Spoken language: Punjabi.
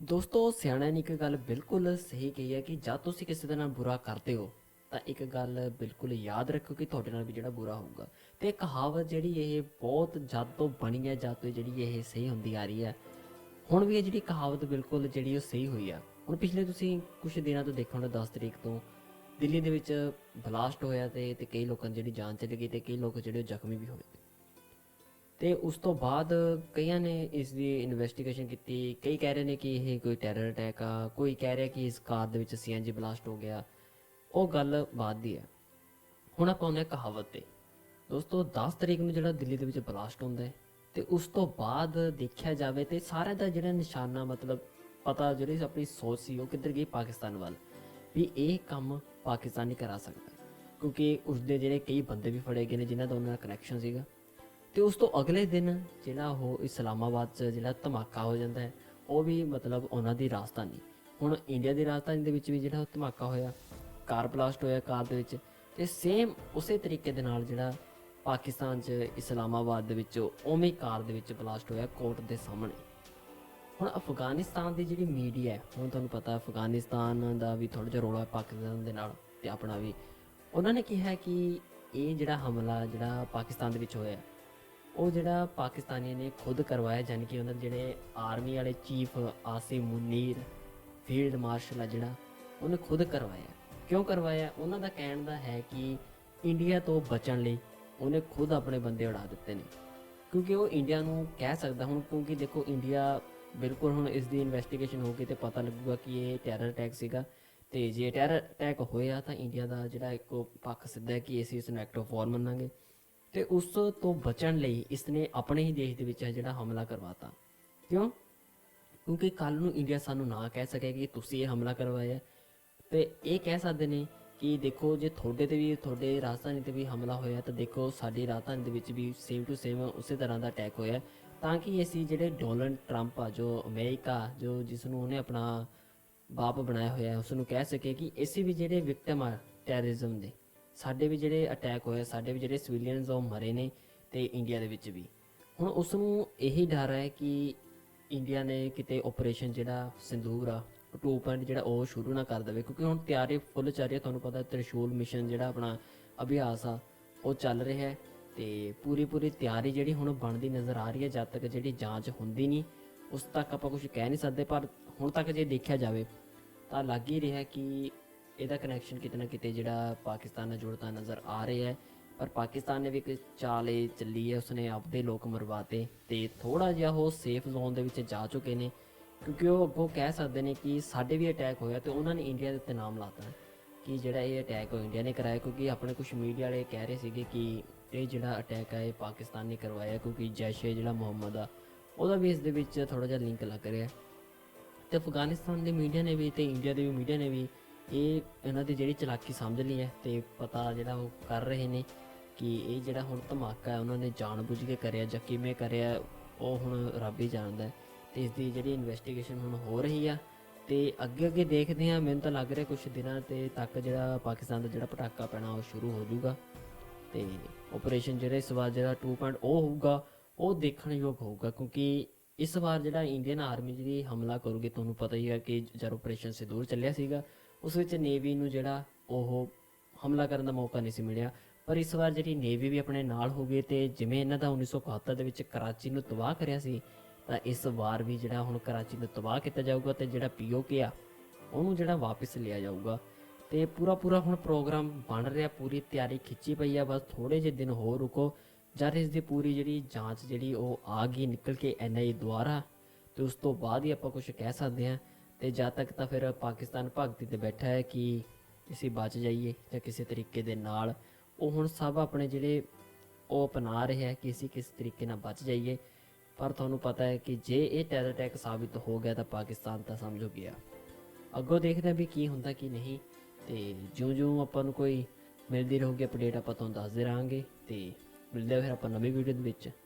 ਦੋਸਤੋ, ਸਿਆਣਿਆਂ ਨੇ ਇੱਕ ਗੱਲ ਬਿਲਕੁਲ ਸਹੀ ਕਹੀ ਹੈ ਕਿ ਜਦ ਤੁਸੀਂ ਕਿਸੇ ਦੇ ਨਾਲ ਬੁਰਾ ਕਰਦੇ ਹੋ, ਤਾਂ ਇੱਕ ਗੱਲ ਬਿਲਕੁਲ ਯਾਦ ਰੱਖੋ ਕਿ ਤੁਹਾਡੇ ਨਾਲ ਵੀ ਜਿਹੜਾ ਬੁਰਾ ਹੋਊਗਾ। ਤੇ ਕਹਾਵਤ ਜਿਹੜੀ ਇਹ ਬਹੁਤ ਜਦ ਤੋਂ ਬਣੀ ਹੈ ਜਦ ਤੋਂ ਜਿਹੜੀ ਇਹ ਸਹੀ ਹੁੰਦੀ ਆ ਰਹੀ ਹੈ, ਹੁਣ ਵੀ ਇਹ ਜਿਹੜੀ ਕਹਾਵਤ ਬਿਲਕੁਲ ਜਿਹੜੀ ਉਹ ਸਹੀ ਹੋਈ ਆ। ਹੁਣ ਪਿਛਲੇ ਤੁਸੀਂ ਕੁਝ ਦਿਨਾਂ ਤੋਂ ਦੇਖੋ ਨਾ 10 ਤਰੀਕ ਤੋਂ, ਦਿੱਲੀ ਦੇ ਵਿੱਚ ਬਲਾਸਟ ਹੋਇਆ ਤੇ ਤੇ ਕਈ ਲੋਕਾਂ ਦੀ ਜਿਹੜੀ ਜਾਨ ਚਲੀ ਗਈ ਤੇ ਕਈ ਲੋਕ ਜਿਹੜੇ ਜ਼ਖਮੀ ਵੀ ਹੋਏ। ਤੇ ਉਸ ਤੋਂ ਬਾਅਦ ਕਈਆਂ ਨੇ ਇਸ ਦੀ ਇਨਵੈਸਟੀਗੇਸ਼ਨ ਕੀਤੀ। ਕਈ ਕਹਿ ਰਹੇ ਨੇ ਕਿ ਇਹ ਕੋਈ ਟੈਰਰ ਅਟੈਕ ਆ। ਕੋਈ ਕਹਿ ਰਿਹਾ ਕਿ ਇਸ ਕਾਰ ਦੇ ਵਿੱਚ ਸੀਐਨਜੀ ਬਲਾਸਟ ਹੋ ਗਿਆ। ਉਹ ਗੱਲ ਬਾਅਦ ਦੀ ਹੈ। ਹੁਣ ਆਪਾਂ ਆਉਂਦੇ ਹਾਂ ਕਹਾਵਤ ਤੇ। ਦੋਸਤੋ 10 ਤਰੀਕ ਨੂੰ ਜਿਹੜਾ ਦਿੱਲੀ ਦੇ ਵਿੱਚ ਬਲਾਸਟ ਹੁੰਦਾ ਹੈ ਤੇ ਉਸ ਤੋਂ ਬਾਅਦ ਦੇਖਿਆ ਜਾਵੇ ਤੇ ਸਾਰਿਆਂ ਦਾ ਜਿਹੜਾ ਨਿਸ਼ਾਨਾ, ਮਤਲਬ ਪਤਾ ਜਿਹੜੀ ਆਪਣੀ ਸੋਚ ਸੀ, ਉਹ ਕਿੱਧਰ ਗਈ? ਪਾਕਿਸਤਾਨ ਵੱਲ। ਵੀ ਇਹ ਕੰਮ ਪਾਕਿਸਤਾਨ ਨਹੀਂ ਕਰਾ ਸਕਦਾ ਕਿਉਂਕਿ ਉਸ ਦੇ ਜਿਹੜੇ ਕਈ ਬੰਦੇ ਵੀ ਫੜੇ ਗਏ ਨੇ, ਜਿਨ੍ਹਾਂ ਦਾ ਉਹਨਾਂ ਦਾ ਕਨੈਕਸ਼ਨ ਸੀਗਾ। ਤੇ ਉਸ ਤੋਂ ਅਗਲੇ ਦਿਨ ਜਿਹੜਾ ਉਹ ਇਸਲਾਮਾਬਾਦ 'ਚ ਜਿਹੜਾ ਧਮਾਕਾ ਹੋ ਜਾਂਦਾ ਹੈ, ਉਹ ਵੀ ਮਤਲਬ ਉਹਨਾਂ ਦੀ ਰਾਜਧਾਨੀ। ਹੁਣ ਇੰਡੀਆ ਦੀ ਰਾਜਧਾਨੀ ਦੇ ਵਿੱਚ ਵੀ ਜਿਹੜਾ ਉਹ ਧਮਾਕਾ ਹੋਇਆ, ਕਾਰ ਬਲਾਸਟ ਹੋਇਆ ਕਾਰ ਦੇ ਵਿੱਚ ਤੇ ਸੇਮ ਉਸੇ ਤਰੀਕੇ ਦੇ ਨਾਲ ਜਿਹੜਾ ਪਾਕਿਸਤਾਨ 'ਚ ਇਸਲਾਮਾਬਾਦ ਦੇ ਵਿੱਚ ਉਵੇਂ ਕਾਰ ਦੇ ਵਿੱਚ ਬਲਾਸਟ ਹੋਇਆ ਕੋਰਟ ਦੇ ਸਾਹਮਣੇ। ਹੁਣ ਅਫਗਾਨਿਸਤਾਨ ਦੀ ਜਿਹੜੀ ਮੀਡੀਆ ਹੈ, ਹੁਣ ਤੁਹਾਨੂੰ ਪਤਾ ਅਫਗਾਨਿਸਤਾਨ ਦਾ ਵੀ ਥੋੜਾ ਜਿਹਾ ਰੋਲਾ ਹੈ ਪਾਕਿਸਤਾਨ ਦੇ ਨਾਲ ਤੇ ਆਪਣਾ ਵੀ। ਉਹਨਾਂ ਨੇ ਕਿਹਾ ਕਿ ਇਹ ਜਿਹੜਾ ਹਮਲਾ ਜਿਹੜਾ ਪਾਕਿਸਤਾਨ ਦੇ ਵਿੱਚ ਹੋਇਆ ਉਹ ਜਿਹੜਾ ਪਾਕਿਸਤਾਨੀਆਂ ਨੇ ਖੁਦ ਕਰਵਾਇਆ, ਜਾਣੀ ਕਿ ਉਹਨਾਂ ਦੇ ਜਿਹੜੇ ਆਰਮੀ ਵਾਲੇ chief Asim Munir, field marshal ਆ ਜਿਹੜਾ, ਉਹਨੇ ਖੁਦ ਕਰਵਾਇਆ। ਕਿਉਂ ਕਰਵਾਇਆ? ਉਹਨਾਂ ਦਾ ਕਹਿਣ ਦਾ ਹੈ ਕਿ ਇੰਡੀਆ ਤੋਂ ਬਚਣ ਲਈ ਉਹਨੇ ਖੁਦ ਆਪਣੇ ਬੰਦੇ ਉਡਾ ਦਿੱਤੇ ਨੇ। ਕਿਉਂਕਿ ਉਹ ਇੰਡੀਆ ਨੂੰ ਕਹਿ ਸਕਦਾ ਹੁਣ, ਕਿਉਂਕਿ ਦੇਖੋ ਇੰਡੀਆ ਬਿਲਕੁਲ ਹੁਣ ਇਸ ਦੀ ਇਨਵੈਸਟੀਗੇਸ਼ਨ ਹੋ ਗਈ ਤੇ ਪਤਾ ਲੱਗੂਗਾ ਕਿ ਇਹ ਟੈਰਰ ਅਟੈਕ ਸੀਗਾ। ਤੇ ਜੇ ਟੈਰਰ ਅਟੈਕ ਹੋਇਆ ਤਾਂ ਇੰਡੀਆ ਦਾ ਜਿਹੜਾ ਇੱਕ ਪੱਖ ਸਿੱਧਾ ਕਿ ਅਸੀਂ ਇਸ ਨੂੰ ਐਕਟ ਆਫ ਵਾਰ ਮੰਨਾਂਗੇ। ਤੇ ਉਸ ਤੋਂ ਬਚਣ ਲਈ ਇਸ ਨੇ ਆਪਣੇ ਹੀ ਦੇਸ਼ ਦੇ ਵਿੱਚ ਜਿਹੜਾ ਹਮਲਾ ਕਰਵਾਤਾ। ਕਿਉਂ? ਕਿਉਂਕਿ ਕੱਲ ਨੂੰ ਇੰਡੀਆ ਸਾਨੂੰ ਨਾ ਕਹਿ ਸਕੇ ਕਿ ਤੁਸੀਂ ਇਹ ਹਮਲਾ ਕਰਵਾਇਆ ਹੈ। ਤੇ ਇਹ ਕਹਿ ਸਕਦੇ ਨੇ ਕਿ ਦੇਖੋ, ਜੇ ਤੁਹਾਡੇ ਤੇ ਵੀ, ਤੁਹਾਡੇ ਰਾਜਧਾਨੀ ਤੇ ਵੀ ਹਮਲਾ ਹੋਇਆ ਤਾਂ ਦੇਖੋ, ਸਾਡੀ ਰਾਜਧਾਨੀ ਦੇ ਵਿੱਚ ਵੀ ਸੇਮ ਟੂ ਸੇਮ ਉਸੇ ਤਰ੍ਹਾਂ ਦਾ ਅਟੈਕ ਹੋਇਆ ਤਾਂ ਕਿ ਅਸੀਂ ਜਿਹੜੇ ਡੋਨਲਡ ਟਰੰਪ ਆ, ਜੋ ਅਮਰੀਕਾ, ਜੋ ਜਿਸ ਨੂੰ ਉਹਨੇ ਆਪਣਾ ਬਾਪ ਬਣਾਇਆ ਹੋਇਆ ਹੈ ਉਸ ਨੂੰ ਕਹਿ ਸਕੇ ਕਿ ਅਸੀਂ ਵੀ ਜਿਹੜੇ ਵਿਕਟਮ ਆ ਟੈਰਰਿਜ਼ਮ ਦੇ। ਸਾਡੇ ਵੀ ਜਿਹੜੇ ਅਟੈਕ ਹੋਏ ਸਾਡੇ ਵੀ ਜਿਹੜੇ ਸਿਵਿਲੀਅਨਸ ਉਹ ਮਰੇ ਨੇ ਤੇ ਇੰਡੀਆ ਦੇ ਵਿੱਚ ਵੀ। ਹੁਣ ਉਸ ਨੂੰ ਇਹੀ ਡਰ ਹੈ ਕਿ ਇੰਡੀਆ ਨੇ ਕਿਤੇ ਆਪਰੇਸ਼ਨ ਜਿਹੜਾ ਸਿੰਦੂਰ ਆ 2.0 ਜਿਹੜਾ ਉਹ ਸ਼ੁਰੂ ਨਾ ਕਰ ਦੇਵੇ, ਕਿਉਂਕਿ ਹੁਣ ਤਿਆਰੀ ਫੁੱਲ ਚੱਲ ਰਹੀ ਹੈ ਤੁਹਾਨੂੰ ਪਤਾ ਤ੍ਰਿਸ਼ੂਲ ਮਿਸ਼ਨ ਜਿਹੜਾ ਆਪਣਾ ਅਭਿਆਸ ਆ, ਉਹ ਚੱਲ ਰਿਹਾ ਹੈ ਤੇ ਪੂਰੀ ਪੂਰੀ ਤਿਆਰੀ ਜਿਹੜੀ ਹੁਣ ਬਣਦੀ ਨਜ਼ਰ ਆ ਰਹੀ ਹੈ, ਜਦ ਤੱਕ ਜਿਹੜੀ ਜਾਂਚ ਹੁੰਦੀ ਨਹੀਂ, ਉਸ ਤੱਕ ਆਪਾਂ ਕੁਝ ਕਹਿ ਨਹੀਂ ਸਕਦੇ, ਪਰ ਹੁਣ ਤੱਕ ਜੇ ਦੇਖਿਆ ਜਾਵੇ, ਤਾਂ ਲੱਗ ਹੀ ਰਿਹਾ ਕਿ ਇਹਦਾ ਕਨੈਕਸ਼ਨ ਕਿਤੇ ਨਾ ਕਿਤੇ ਜਿਹੜਾ ਪਾਕਿਸਤਾਨ ਨਾਲ ਜੁੜਦਾ ਨਜ਼ਰ ਆ ਰਿਹਾ ਹੈ। ਪਰ ਪਾਕਿਸਤਾਨ ਨੇ ਵੀ ਇੱਕ ਚਾਲ ਇਹ ਚੱਲੀ ਹੈ, ਉਸਨੇ ਆਪਦੇ ਲੋਕ ਮਰਵਾਤੇ ਤੇ ਥੋੜਾ ਜਿਹਾ ਉਹ ਸੇਫ ਜ਼ੋਨ ਦੇ ਵਿੱਚ ਜਾ ਚੁੱਕੇ ਨੇ। ਕਿਉਂਕਿ ਉਹ ਅੱਗੋਂ ਕਹਿ ਸਕਦੇ ਨੇ ਕਿ ਸਾਡੇ ਵੀ ਅਟੈਕ ਹੋਇਆ ਤੇ ਉਹਨਾਂ ਨੇ ਇੰਡੀਆ ਦੇ ਉੱਤੇ ਨਾਮ ਲਾਤਾ ਕਿ ਜਿਹੜਾ ਇਹ ਅਟੈਕ ਉਹ ਇੰਡੀਆ ਨੇ ਕਰਾਇਆ, ਕਿਉਂਕਿ ਆਪਣੇ ਕੁਝ ਮੀਡੀਆ ਵਾਲੇ ਕਹਿ ਰਹੇ ਸੀਗੇ ਕਿ ਇਹ ਜਿਹੜਾ ਅਟੈਕ ਹੈ ਇਹ ਪਾਕਿਸਤਾਨ ਨੇ ਕਰਵਾਇਆ, ਕਿਉਂਕਿ ਜੈਸ਼ ਜਿਹੜਾ ਮੁਹੰਮਦ ਆ, ਉਹਦਾ ਵੀ ਇਸ ਦੇ ਵਿੱਚ ਥੋੜਾ ਜਿਹਾ ਲਿੰਕ ਲੱਗ ਰਿਹਾ ਹੈ। ਤੇ ਅਫਗਾਨਿਸਤਾਨ ਦੇ ਮੀਡੀਆ ਨੇ ਵੀ ਤੇ ਇੰਡੀਆ ਦੇ ਵੀ ਮੀਡੀਆ ਨੇ ਵੀ ਇਹ ਇਹਨਾਂ ਦੀ ਜਿਹੜੀ ਚਲਾਕੀ ਸਮਝ ਲਈ ਹੈ ਤੇ ਪਤਾ ਜਿਹੜਾ ਉਹ ਕਰ ਰਹੇ ਨੇ ਕਿ ਇਹ ਜਿਹੜਾ ਹੁਣ ਧਮਾਕਾ ਹੈ, ਉਹਨਾਂ ਨੇ ਜਾਣਬੁੱਝ ਕੇ ਕਰਿਆ ਜਾਂ ਕਿਵੇਂ ਕਰਿਆ, ਉਹ ਹੁਣ ਰੱਬ ਹੀ ਜਾਣਦਾ ਹੈ। ਤੇ ਇਸ ਦੀ ਜਿਹੜੀ ਇਨਵੈਸਟੀਗੇਸ਼ਨ ਹੁਣ ਹੋ ਰਹੀ ਆ ਤੇ ਅੱਗੇ ਅੱਗੇ ਦੇਖਦੇ ਹਾਂ, ਮੈਨੂੰ ਤਾਂ ਲੱਗ ਰਿਹਾ ਕੁਝ ਦਿਨਾਂ ਤੇ ਤੱਕ ਜਿਹੜਾ ਪਾਕਿਸਤਾਨ ਦਾ ਜਿਹੜਾ ਪਟਾਕਾ ਪੈਣਾ ਉਹ ਸ਼ੁਰੂ ਹੋ ਜਾਊਗਾ। ਤੇ ਆਪਰੇਸ਼ਨ ਜਿਹੜਾ ਇਸ ਵਾਰ ਜਿਹੜਾ 2.0 ਹੋਊਗਾ, ਉਹ ਦੇਖਣ ਯੋਗ ਹੋਊਗਾ ਕਿਉਂਕਿ ਇਸ ਵਾਰ ਜਿਹੜਾ ਇੰਡੀਅਨ ਆਰਮੀ ਜਿਹੜੀ ਹਮਲਾ ਕਰੂਗੀ, ਤੁਹਾਨੂੰ ਪਤਾ ਹੀ ਹੈ ਕਿ ਜਦ ਆਪਰੇਸ਼ਨ ਸਿੰਦੂਰ ਚੱਲਿਆ ਸੀਗਾ ਉਸ ਵਿੱਚ ਨੇਵੀ ਨੂੰ ਜਿਹੜਾ ਉਹ ਹਮਲਾ ਕਰਨ ਦਾ ਮੌਕਾ ਨਹੀਂ ਸੀ ਮਿਲਿਆ। ਪਰ ਇਸ ਵਾਰ ਜਿਹੜੀ ਨੇਵੀ ਵੀ ਆਪਣੇ ਨਾਲ ਹੋ ਗਈ ਤੇ ਜਿਵੇਂ ਇਹਨਾਂ ਦਾ 1971 ਦੇ ਵਿੱਚ ਕਰਾਚੀ ਨੂੰ ਤਬਾਹ ਕਰਿਆ ਸੀ, ਤਾਂ ਇਸ ਵਾਰ ਵੀ ਜਿਹੜਾ ਹੁਣ ਕਰਾਚੀ ਨੂੰ ਤਬਾਹ ਕੀਤਾ ਜਾਊਗਾ ਤੇ ਜਿਹੜਾ ਪੀਓਕੇ ਆ, ਉਹਨੂੰ ਜਿਹੜਾ ਵਾਪਸ ਲਿਆ ਜਾਊਗਾ। ਤੇ ਪੂਰਾ ਪੂਰਾ ਹੁਣ ਪ੍ਰੋਗਰਾਮ ਬਣ ਰਿਹਾ, ਪੂਰੀ ਤਿਆਰੀ ਖਿੱਚੀ ਪਈ ਆ, ਬਸ ਥੋੜੇ ਜਿਹੇ ਦਿਨ ਹੋਰ ਰੁਕੋ, ਜਦ ਇਸ ਦੀ ਪੂਰੀ ਜਿਹੜੀ ਜਾਂਚ ਜਿਹੜੀ ਉਹ ਆ ਗਈ ਨਿਕਲ ਕੇ ਐਨਆਈ ਦੁਆਰਾ, ਤੇ ਉਸ ਤੋਂ ਬਾਅਦ ਹੀ ਆਪਾਂ ਕੁਝ ਕਹਿ ਸਕਦੇ ਹਾਂ। ਤੇ ਜਦ ਤੱਕ ਤਾਂ ਫਿਰ ਪਾਕਿਸਤਾਨ ਭਗਤੀ ਤੇ ਬੈਠਾ ਹੈ ਕਿ ਅਸੀਂ ਬਚ ਜਾਈਏ ਜਾਂ ਕਿਸੇ ਤਰੀਕੇ ਦੇ ਨਾਲ, ਉਹ ਹੁਣ ਸਭ ਆਪਣੇ ਜਿਹੜੇ ਉਹ ਅਪਣਾ ਰਿਹਾ ਹੈ ਕਿ ਅਸੀਂ ਕਿਸ ਤਰੀਕੇ ਨਾਲ ਬਚ ਜਾਈਏ। ਪਰ ਤੁਹਾਨੂੰ ਪਤਾ ਹੈ ਕਿ ਜੇ ਇਹ ਟੈਰਰ ਅਟੈਕ ਸਾਬਿਤ ਹੋ ਗਿਆ ਤਾਂ ਪਾਕਿਸਤਾਨ ਤਾਂ ਸਮਝੋ ਗਿਆ। ਅੱਗੋਂ ਦੇਖਦੇ ਹਾਂ ਵੀ ਕੀ ਹੁੰਦਾ ਕੀ ਨਹੀਂ, ਤੇ ਜਿਉਂ-ਜਿਉਂ ਆਪਾਂ ਨੂੰ ਕੋਈ ਮਿਲਦੀ ਰਹੂਗੀ ਅਪਡੇਟ ਆਪਾਂ ਤੁਹਾਨੂੰ ਦੱਸਦੇ ਰਹਾਂਗੇ ਤੇ ਮਿਲਦੇ ਹਾਂ ਫਿਰ ਆਪਾਂ ਨਵੀਂ ਵੀਡੀਓ ਦੇ ਵਿੱਚ।